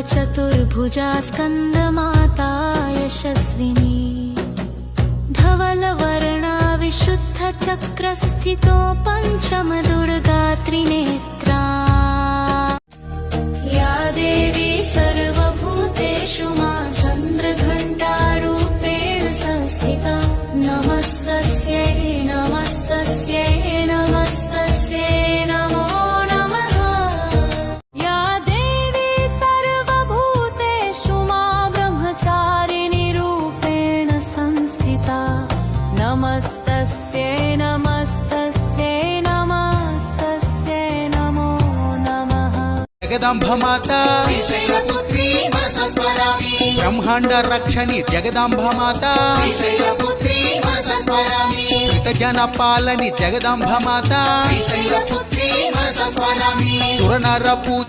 चतुर्भुजा स्कन्दमाता यशस्विनी। धवलवर्णा विशुद्धचक्रस्थितो पञ्चमदुर्गा त्रिनेत्रा नमस्तस्यै नमस्तस्यै नमस्तस्यै नमो नमः जगदम्भमाता पुत्री ब्रह्माण्ड रक्षणि जगदम्भमाता पुत्री जनपालनि जगदम्भमाता पुत्री सुरनरपू